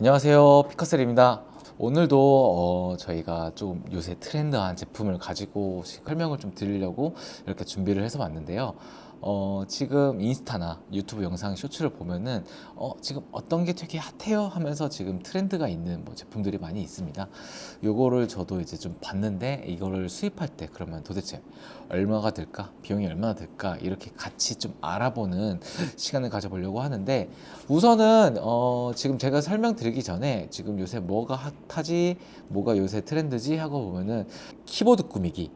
안녕하세요. 피카셀입니다. 오늘도 어, 저희가 좀 요새 트렌드한 제품을 가지고 설명을 좀 드리려고 이렇게 준비를 해서 왔는데요 어, 지금 인스타나 유튜브 영상 쇼츠를 보면은 어, 지금 어떤 게 되게 핫해요 하면서 지금 트렌드가 있는 뭐 제품들이 많이 있습니다. 요거를 저도 이제 좀 봤는데 이거를 수입할 때 그러면 도대체 얼마가 들까? 비용이 얼마나 들까? 이렇게 같이 좀 알아보는 시간을 가져보려고 하는데 우선은 어 지금 제가 설명드리기 전에 지금 요새 뭐가 핫하지? 뭐가 요새 트렌드지? 하고 보면은 키보드 꾸미기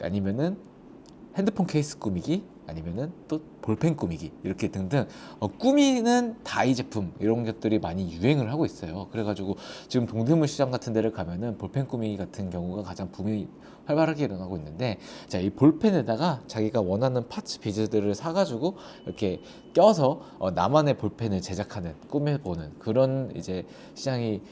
아니면은 핸드폰 케이스 꾸미기 아니면은 또 볼펜 꾸미기 이렇게 등등 어, 꾸미는 다이 제품 이런 것들이 많이 유행을 하고 있어요. 그래가지고 지금 동대문 시장 같은 데를 가면은 볼펜 꾸미기 같은 경우가 가장 붐이 활발하게 일어나고 있는데 자 이 볼펜에다가 자기가 원하는 파츠 비즈들을 사가지고 이렇게 껴서 어, 나만의 볼펜을 제작하는 꾸며보는 그런 이제 시장이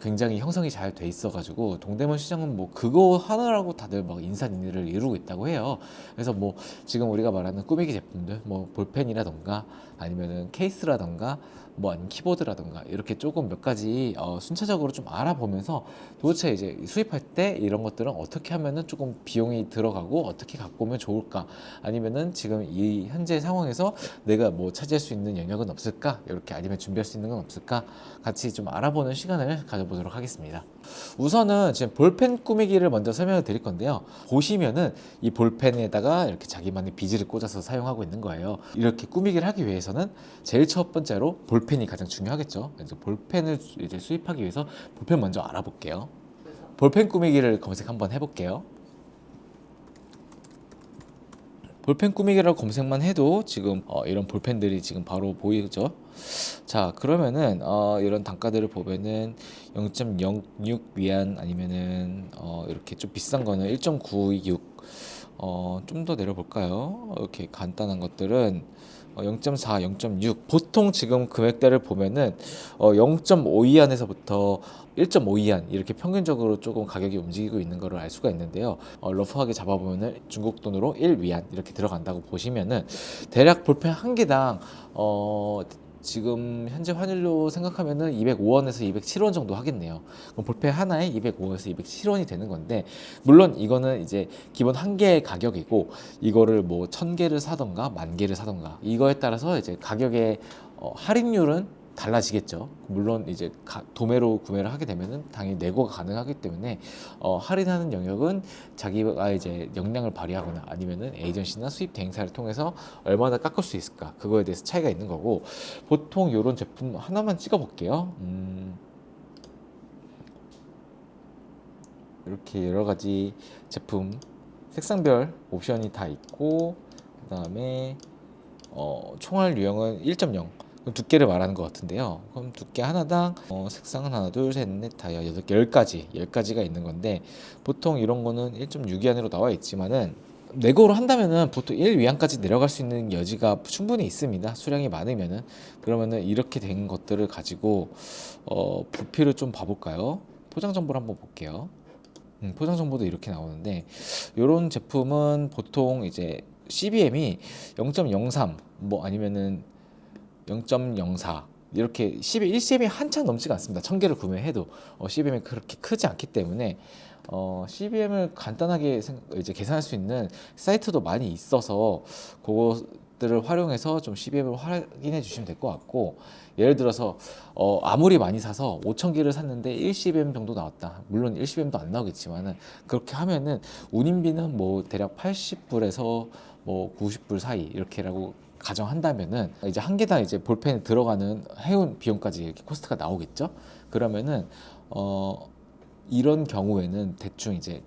굉장히 형성이 잘 돼 있어가지고 동대문 시장은 뭐 그거 하느라고 다들 막 인산인해를 이루고 있다고 해요. 그래서 뭐 지금 우리가 말하는 꾸미기 제품들, 뭐 볼펜이라던가 아니면은 케이스라던가 뭐 아니면 키보드라던가 이렇게 조금 몇 가지 어, 순차적으로 좀 알아보면서 도대체 이제 수입할 때 이런 것들은 어떻게 하면은 조금 비용이 들어가고 어떻게 갖고 오면 좋을까? 아니면은 지금 이 현재 상황에서 내가 뭐 차지할 수 있는 영역은 없을까? 이렇게 아니면 준비할 수 있는 건 없을까? 같이 좀 알아보는 시간을 가져 보도록 하겠습니다. 우선은 지금 볼펜 꾸미기를 먼저 설명을 드릴 건데요. 보시면은 이 볼펜에다가 이렇게 자기만의 비즈를 꽂아서 사용하고 있는 거예요. 이렇게 꾸미기를 하기 위해서는 제일 첫 번째로 볼펜이 가장 중요하겠죠. 이제 볼펜을 이제 수입하기 위해서 볼펜 먼저 알아볼게요. 볼펜 꾸미기를 검색 한번 해볼게요. 볼펜 꾸미기라고 검색만 해도 지금 어, 이런 볼펜들이 지금 바로 보이죠. 자 그러면은 어, 이런 단가들을 보면은 0.06 위안 아니면은 어, 이렇게 좀 비싼 거는 1.96 어, 좀 더 내려볼까요? 이렇게 간단한 것들은 어, 0.4, 0.6 보통 지금 금액대를 보면은 어, 0.5위안에서부터 1.5위안 이렇게 평균적으로 조금 가격이 움직이고 있는 것을 알 수가 있는데요. 어, 러프하게 잡아보면은 중국 돈으로 1위안 이렇게 들어간다고 보시면은 대략 볼펜 한 개당 어, 지금 현재 환율로 생각하면은 205원에서 207원 정도 하겠네요. 그럼 볼펜 하나에 205원에서 207원이 되는 건데 물론 이거는 이제 기본 한 개의 가격이고 이거를 뭐 천 개를 사던가 만 개를 사던가 이거에 따라서 이제 가격의 어, 할인율은 달라지겠죠. 물론 이제 가- 도매로 구매를 하게 되면은 당연히 내고가 가능하기 때문에 어, 할인하는 영역은 자기가 이제 역량을 발휘하거나 아니면은 에이전시나 수입 대행사를 통해서 얼마나 깎을 수 있을까 그거에 대해서 차이가 있는 거고 보통 이런 제품 하나만 찍어 볼게요. 음, 이렇게 여러 가지 제품 색상별 옵션이 다 있고 그 다음에 어, 총알 유형은 1.0 그럼 두께를 말하는 것 같은데요. 그럼 두께 하나당 어, 색상은 하나, 둘, 셋, 넷, 다 여섯 개, 열 가지, 열 가지가 있는 건데 보통 이런 거는 1.6위 안으로 나와 있지만은 내고로 한다면은 보통 1 위안까지 내려갈 수 있는 여지가 충분히 있습니다. 수량이 많으면은 그러면은 이렇게 된 것들을 가지고 어, 부피를 좀 봐볼까요? 포장 정보를 한번 볼게요. 음, 포장 정보도 이렇게 나오는데 이런 제품은 보통 이제 CBM이 0.03 뭐 아니면은 0.04 이렇게 12, 1CBM이 한참 넘지가 않습니다. 1000개를 구매해도 어, CBM이 그렇게 크지 않기 때문에 어, CBM을 간단하게 생- 이제 계산할 수 있는 사이트도 많이 있어서 그것들을 활용해서 좀 CBM을 확인해 주시면 될 것 같고 예를 들어서 어, 아무리 많이 사서 5,000개를 샀는데 1CBM 정도 나왔다. 물론 1CBM도 안 나오겠지만은 그렇게 하면은 운임비는 뭐 대략 80불에서 뭐 90불 사이 이렇게라고 가정한다면은 이제 한 개당 이제 볼펜에 들어가는 해운 비용까지 이렇게 코스트가 나오겠죠. 그러면은 어 이런 경우에는 대충 이제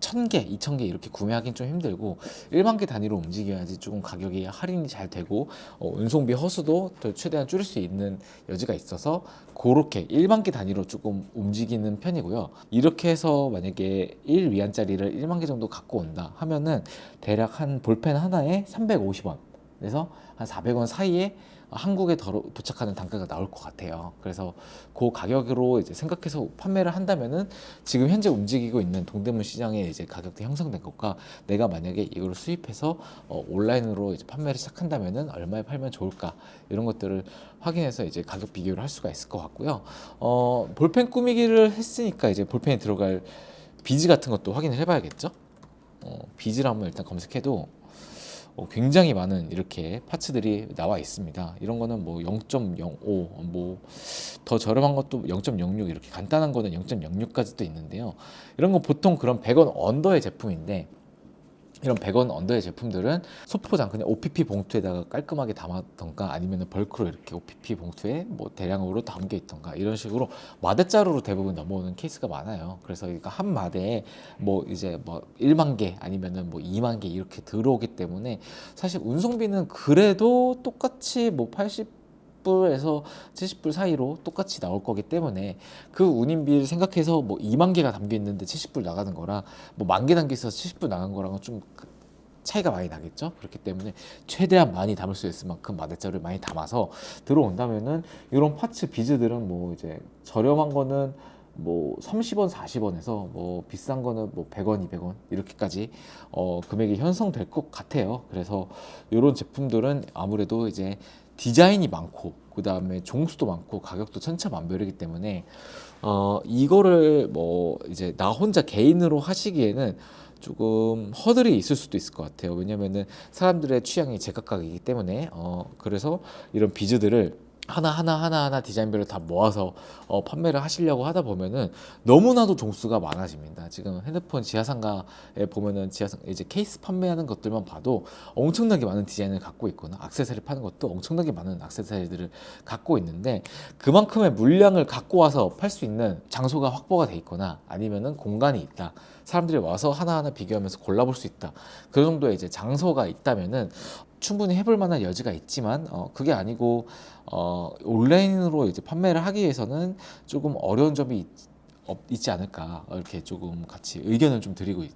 천 개, 이천 개 이렇게 구매하기는 좀 힘들고 일만 개 단위로 움직여야지 조금 가격이 할인이 잘 되고 어, 운송비 허수도 더 최대한 줄일 수 있는 여지가 있어서 그렇게 일만 개 단위로 조금 움직이는 편이고요. 이렇게 해서 만약에 1위안짜리를 1만 개 정도 갖고 온다 하면은 대략 한 볼펜 하나에 350원 그래서 한 400원 사이에 한국에 더- 도착하는 단가가 나올 것 같아요. 그래서 그 가격으로 이제 생각해서 판매를 한다면은 지금 현재 움직이고 있는 동대문 시장의 이제 가격대 형성된 것과 내가 만약에 이걸 수입해서 어, 온라인으로 이제 판매를 시작한다면은 얼마에 팔면 좋을까 이런 것들을 확인해서 이제 가격 비교를 할 수가 있을 것 같고요. 어, 볼펜 꾸미기를 했으니까 이제 볼펜에 들어갈 비즈 같은 것도 확인을 해봐야겠죠. 어, 비즈를 한번 일단 검색해도 어, 굉장히 많은 이렇게 파츠들이 나와 있습니다. 이런 거는 뭐 0.05, 뭐 더 저렴한 것도 0.06 이렇게 간단한 거는 0.06까지도 있는데요. 이런 거 보통 그런 100원 언더의 제품인데 이런 100원 언더의 제품들은 소포장 그냥 OPP 봉투에다가 깔끔하게 담았던가 아니면 벌크로 이렇게 OPP 봉투에 뭐 대량으로 담겨 있던가 이런 식으로 마대자루로 대부분 넘어오는 케이스가 많아요. 그래서 이거 한 마대에 뭐 이제 뭐 1만 개 아니면은 뭐 2만 개 이렇게 들어오기 때문에 사실 운송비는 그래도 똑같이 뭐 80 불에서 70불 사이로 똑같이 나올 거기 때문에 그 운임비를 생각해서 뭐 2만 개가 담겨 있는데 70불 나가는 거랑 뭐만 개 담겨 있어서 70불 나간 거랑은 좀 차이가 많이 나겠죠. 그렇기 때문에 최대한 많이 담을 수 있을 만큼 마대자루를 많이 담아서 들어온다면은 이런 파츠 비즈들은 뭐 이제 저렴한 거는 뭐 30원, 40원에서 뭐 비싼 거는 뭐 100원, 200원 이렇게까지 어 금액이 형성될 것 같아요. 그래서 이런 제품들은 아무래도 이제 디자인이 많고 그 다음에 종수도 많고 가격도 천차만별이기 때문에 어 이거를 뭐 이제 나 혼자 개인으로 하시기에는 조금 허들이 있을 수도 있을 것 같아요. 왜냐면은 사람들의 취향이 제각각이기 때문에 어 그래서 이런 비즈들을 하나 하나 하나 하나 디자인별로 다 모아서 어, 판매를 하시려고 하다 보면은 너무나도 종수가 많아집니다. 지금 핸드폰 지하상가에 보면은 지하상 이제 케이스 판매하는 것들만 봐도 엄청나게 많은 디자인을 갖고 있거나 액세서리 파는 것도 엄청나게 많은 액세서리들을 갖고 있는데 그만큼의 물량을 갖고 와서 팔 수 있는 장소가 확보가 돼 있거나 아니면은 공간이 있다. 사람들이 와서 하나하나 비교하면서 골라볼 수 있다. 그 정도의 이제 장소가 있다면은 충분히 해볼 만한 여지가 있지만 어, 그게 아니고 어, 온라인으로 이제 판매를 하기 위해서는 조금 어려운 점이 있, 없, 있지 않을까 이렇게 조금 같이 의견을 좀 드리고 있-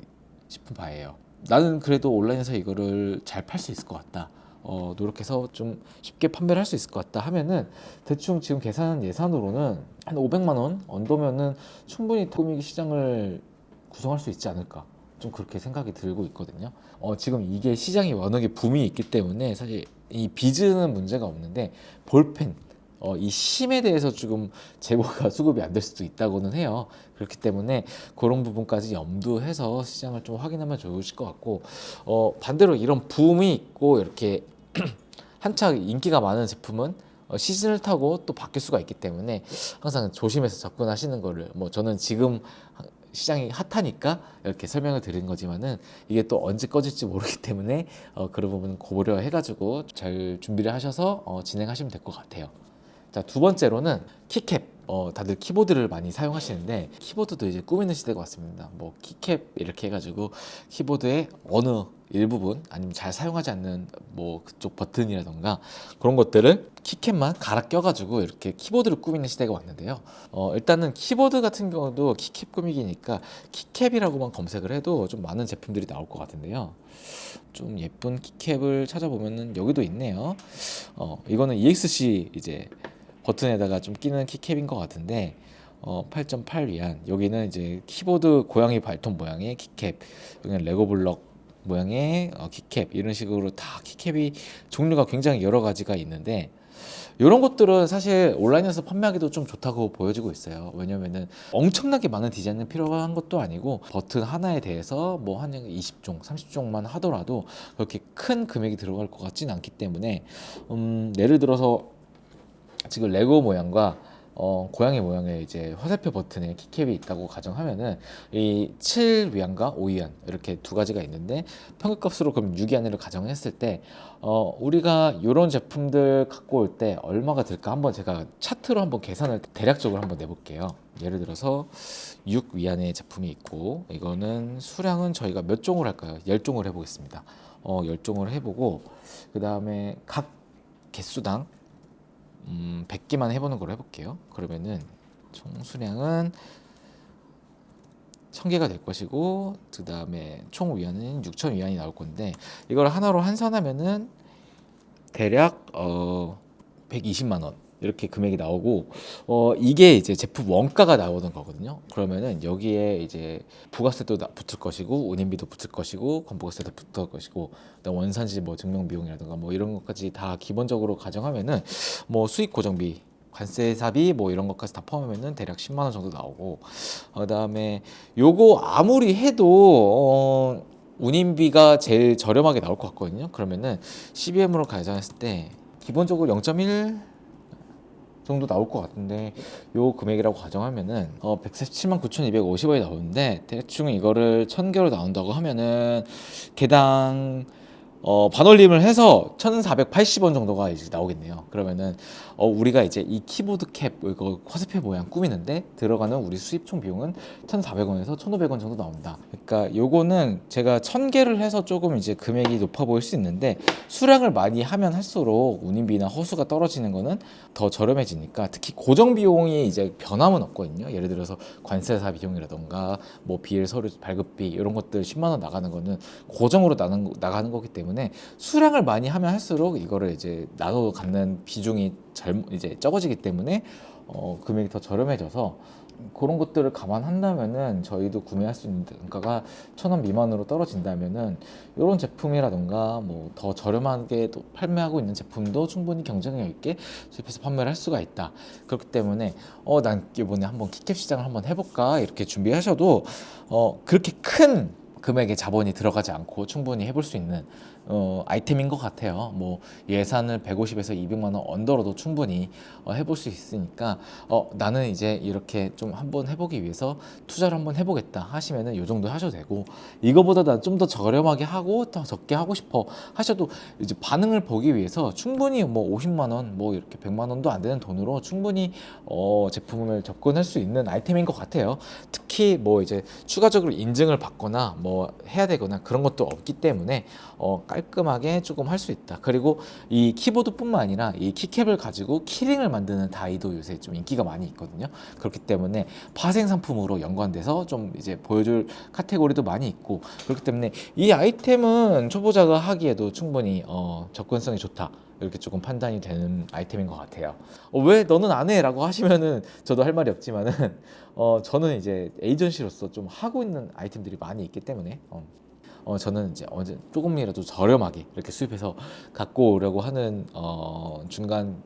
싶은 바예요. 나는 그래도 온라인에서 이거를 잘 팔 수 있을 것 같다. 어, 노력해서 좀 쉽게 판매를 할 수 있을 것 같다 하면은 대충 지금 계산한 예산으로는 한 500만 원 언더면은 충분히 꾸미기 시장을 구성할 수 있지 않을까 좀 그렇게 생각이 들고 있거든요. 어, 지금 이게 시장이 워낙에 붐이 있기 때문에 사실 이 비즈는 문제가 없는데 볼펜 어, 이 심에 대해서 지금 재고가 수급이 안 될 수도 있다고는 해요. 그렇기 때문에 그런 부분까지 염두해서 시장을 좀 확인하면 좋으실 것 같고 어, 반대로 이런 붐이 있고 이렇게 한창 인기가 많은 제품은 어, 시즌을 타고 또 바뀔 수가 있기 때문에 항상 조심해서 접근하시는 거를 뭐 저는 지금 시장이 핫하니까 이렇게 설명을 드린 거지만은 이게 또 언제 꺼질지 모르기 때문에 어, 그런 부분 고려 해가지고 잘 준비를 하셔서 어, 진행하시면 될 것 같아요. 자 두 번째로는 키캡. 어, 다들 키보드를 많이 사용하시는데 키보드도 이제 꾸미는 시대가 왔습니다. 뭐 키캡 이렇게 해가지고 키보드의 어느 일부분 아니면 잘 사용하지 않는 뭐 그쪽 버튼이라던가 그런 것들을 키캡만 갈아 껴가지고 이렇게 키보드를 꾸미는 시대가 왔는데요. 어, 일단은 키보드 같은 경우도 키캡 꾸미기니까 키캡이라고만 검색을 해도 좀 많은 제품들이 나올 것 같은데요. 좀 예쁜 키캡을 찾아보면은 여기도 있네요. 어, 이거는 EXC 이제 버튼에다가 좀 끼는 키캡인 것 같은데 어, 8.8 위안. 여기는 이제 키보드 고양이 발톱 모양의 키캡. 여기는 레고 블럭 모양의 어, 키캡. 이런 식으로 다 키캡이 종류가 굉장히 여러 가지가 있는데 이런 것들은 사실 온라인에서 판매하기도 좀 좋다고 보여지고 있어요. 왜냐면은 엄청나게 많은 디자인은 필요한 것도 아니고 버튼 하나에 대해서 뭐 한 20종, 30종만 하더라도 그렇게 큰 금액이 들어갈 것 같지는 않기 때문에 음, 예를 들어서 지금 레고 모양과 어, 고양이 모양의 이제 화살표 버튼에 키캡이 있다고 가정하면은 이 7위안과 5위안 이렇게 두 가지가 있는데 평균값으로 그럼 6위안으로 가정했을 때 어, 우리가 이런 제품들 갖고 올 때 얼마가 들까 한번 제가 차트로 한번 계산을 대략적으로 한번 내볼게요. 예를 들어서 6위안의 제품이 있고 이거는 수량은 저희가 몇 종을 할까요? 10종을 해보겠습니다. 어, 10종을 해보고 그 다음에 각 개수당 음, 100개만 해보는 걸로 해볼게요. 그러면은 총 수량은 1000개가 될 것이고 그 다음에 총 위안은 6000 위안이 나올 건데 이걸 하나로 환산하면은 대략 어 120만 원 이렇게 금액이 나오고 어 이게 이제 제품 원가가 나오는 거거든요. 그러면은 여기에 이제 부가세도 나- 붙을 것이고 운임비도 붙을 것이고 건보가세도 붙을 것이고 원산지 뭐 증명 비용이라든가 뭐 이런 것까지 다 기본적으로 가정하면은 뭐 수익 고정비 관세사비 뭐 이런 것까지 다 포함하면은 대략 10만 원 정도 나오고 어, 그다음에 요거 아무리 해도 어 운임비가 제일 저렴하게 나올 것 같거든요. 그러면은 CBM으로 가정했을 때 기본적으로 0.1 정도 나올 것 같은데 요 금액이라고 가정하면은 어 147만 9,250원이 나오는데 대충 이거를 1000개로 나온다고 하면은 개당 어 반올림을 해서 1,480원 정도가 이제 나오겠네요. 그러면은 어 우리가 이제 이 키보드 캡 이거 커스페 모양 꾸미는데 들어가는 우리 수입 총 비용은 1,400원에서 1,500원 정도 나온다. 그러니까 요거는 제가 1,000개를 해서 조금 이제 금액이 높아 보일 수 있는데 수량을 많이 하면 할수록 운임비나 허수가 떨어지는 거는 더 저렴해지니까 특히 고정 비용이 이제 변함은 없거든요. 예를 들어서 관세사 비용이라던가 뭐 비일 서류 발급비 이런 것들 10만 원 나가는 거는 고정으로 나는 거- 나가는 거기 때문에 수량을 많이 하면 할수록 이거를 이제 나눠 갖는 비중이 젊 이제 적어지기 때문에 어, 금액이 더 저렴해져서 그런 것들을 감안한다면은 저희도 구매할 수 있는 단가가 천 원 미만으로 떨어진다면은 이런 제품이라던가 뭐 더 저렴하게 또 판매하고 있는 제품도 충분히 경쟁력 있게 수입해서 판매를 할 수가 있다. 그렇기 때문에 어 난 이번에 한번 키캡 시장을 한번 해볼까 이렇게 준비하셔도 어 그렇게 큰 금액의 자본이 들어가지 않고 충분히 해볼 수 있는 어, 아이템인 것 같아요. 뭐 예산을 150에서 200만 원 언더로도 충분히 어, 해볼 수 있으니까 어, 나는 이제 이렇게 좀 한번 해보기 위해서 투자를 한번 해보겠다 하시면은 요 정도 하셔도 되고 이거보다 난좀더 저렴하게 하고 더 적게 하고 싶어 하셔도 이제 반응을 보기 위해서 충분히 뭐 50만 원, 뭐 이렇게 100만 원도 안 되는 돈으로 충분히 어, 제품을 접근할 수 있는 아이템인 것 같아요. 특히 뭐 이제 추가적으로 인증을 받거나 뭐 해야 되거나 그런 것도 없기 때문에 어, 깔끔하게 조금 할 수 있다. 그리고 이 키보드뿐만 아니라 이 키캡을 가지고 키링을 만드는 다이도 요새 좀 인기가 많이 있거든요. 그렇기 때문에 파생 상품으로 연관돼서 좀 이제 보여줄 카테고리도 많이 있고 그렇기 때문에 이 아이템은 초보자가 하기에도 충분히 어, 접근성이 좋다. 이렇게 조금 판단이 되는 아이템인 것 같아요. 어, 왜 너는 안 해? 라고 하시면은 저도 할 말이 없지만은 어, 저는 이제 에이전시로서 좀 하고 있는 아이템들이 많이 있기 때문에 어, 어, 저는 이제 언제 조금이라도 저렴하게 이렇게 수입해서 갖고 오려고 하는 어, 중간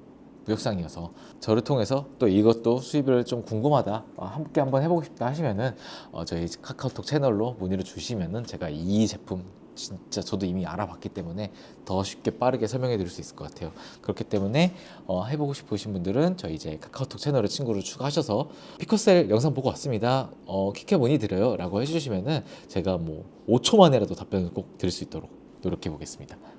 무역상이어서 저를 통해서 또 이것도 수입을 좀 궁금하다 어, 함께 한번 해보고 싶다 하시면은 어, 저희 카카오톡 채널로 문의를 주시면은 제가 이 제품 진짜 저도 이미 알아봤기 때문에 더 쉽게 빠르게 설명해 드릴 수 있을 것 같아요. 그렇기 때문에 어, 해보고 싶으신 분들은 저희 이제 카카오톡 채널에 친구를 추가하셔서 피커셀 영상 보고 왔습니다. 어, 키캡 문의 드려요 라고 해주시면은 제가 뭐 5초 만에라도 답변을 꼭 드릴 수 있도록 노력해 보겠습니다.